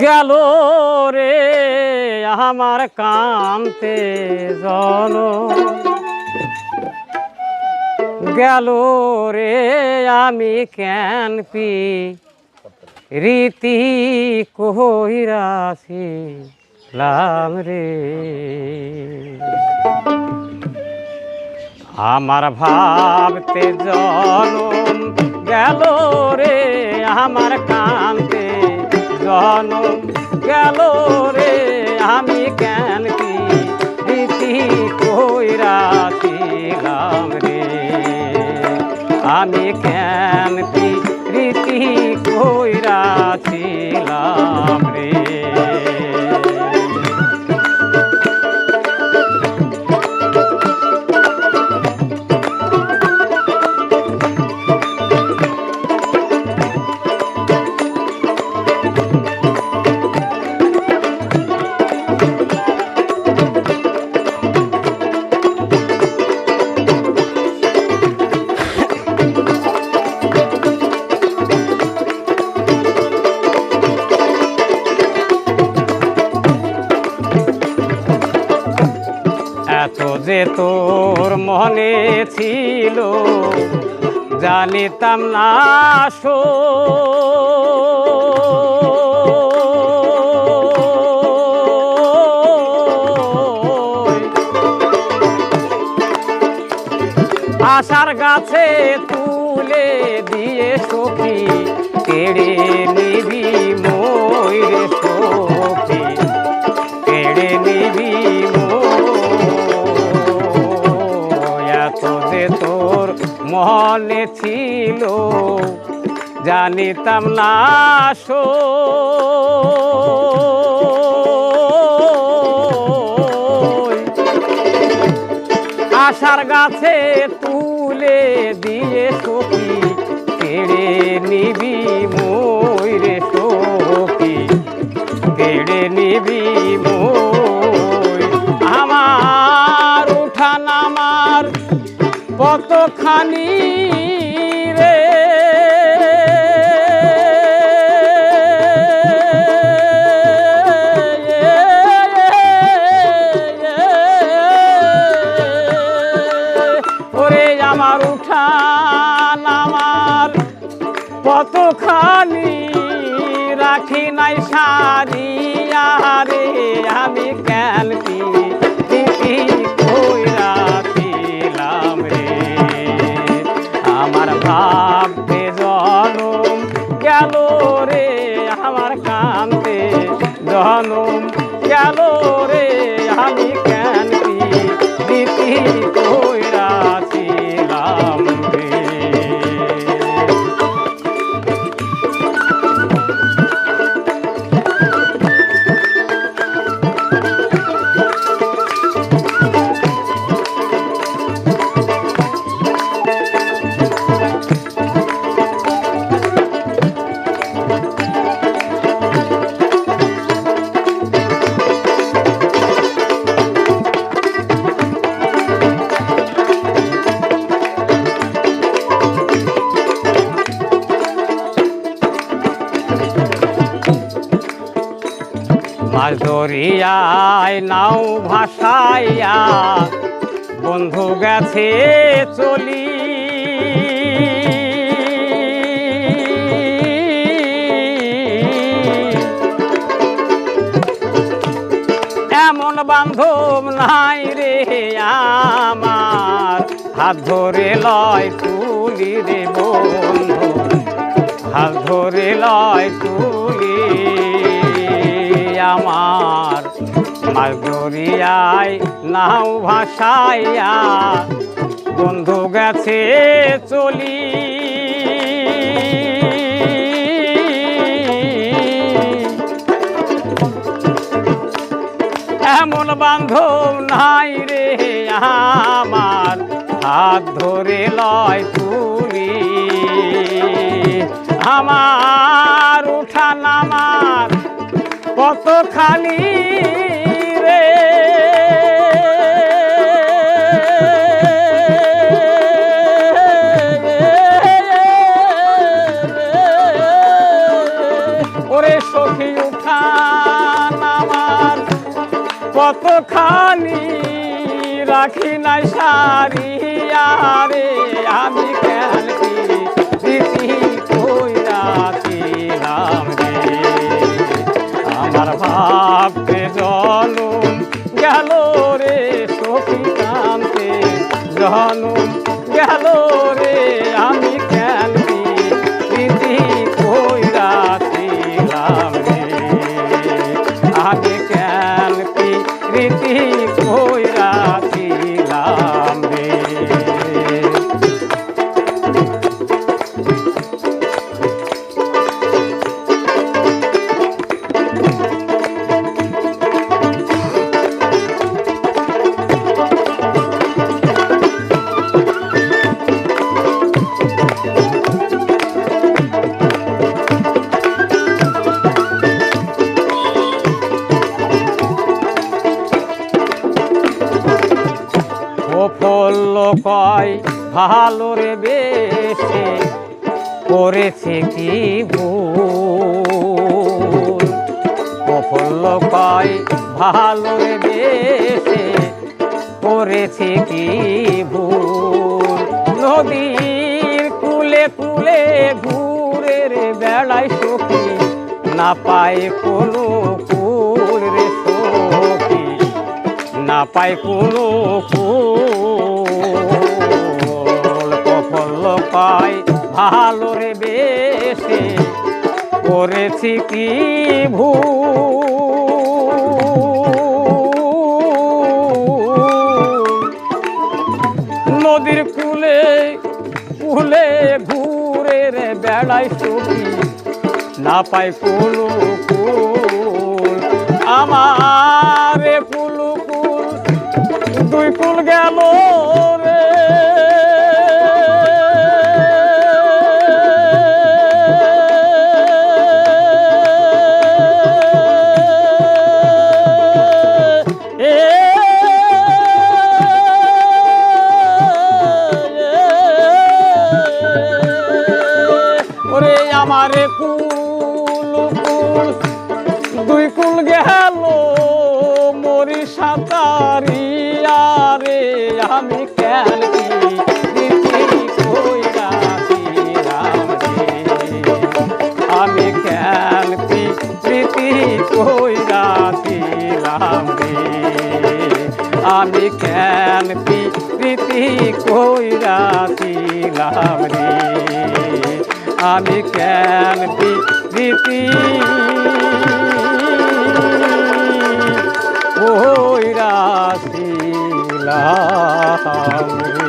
গেল রে আমার কান্তে জন গেল রে আমি কেন পি রীতি কহিরাছি লাম রে? আমার ভাবতে জনম গেল আমার কানকে জনম গেল রে, আমি কেন কি রীতি কইরাছিলাম রে? আমি কেন কি রীতি কইরাছিলাম রে? যে তোর মনে ছিল জানিতাম না সো আশার গাছে তুলে দিয়ে সখী কেড়ে নিবি। জানিতাম না সো আশার গাছে তুলে দিয়ে সখী, কেড়ে নিবি ময়ূরে সখী, কেড়ে নিবি মই গেল রে আমি কেন কি দিদি মাছ ধরিয়ায় নাও ভাসাইয়া। বন্ধু গেছে চলি। এমন বান্ধব নাই রে আমার। হাত ধরে লয় তুলি রে বন্ধু। হাত ধরে লয় তুলি। আমার। মাছ দরিয়ায় নাও ভাসাইয়া, বন্ধু গেছে চলি। এমন বান্ধব নাই রে আমার, হাত ধরে লয় তুলি। আমার কতখানি রে? ওরে সখী, উঠান আমার। কতখানি রাখি নাই সারি রে আমি কেন কি রাখি রাখিলাম রে। আমার ভাবতে জলুম গেল রে সখী কান্তে। জনম গেল রে আমি কয় ভালো রে বেশে। করেছে কি ভুল? কয় ভালো রে বেশে। করেছে কি ভুল? নদীর কুলে কুলে ঘুরে রে বেড়ায় সখী। না পায় কোনো কুল রে সখী। না পাই কোনো কফল পাই ভালো রে বেশে। করেছি কি ভুল? নদীর কুলে কুলে ঘুরে রে বেড়াই সখী। না পাই কুলু কুল আমারে কুলু কুল দুই কুল গেল ওরে আমারে কুল কুল, দুই কুল গেল মরি সাঁতারিয়া রে আমি কেন আমি কেন প্রীতি কই রাখিলাম রে আমি রে আমি কেন প্রীতি ওই রাখিলাম রে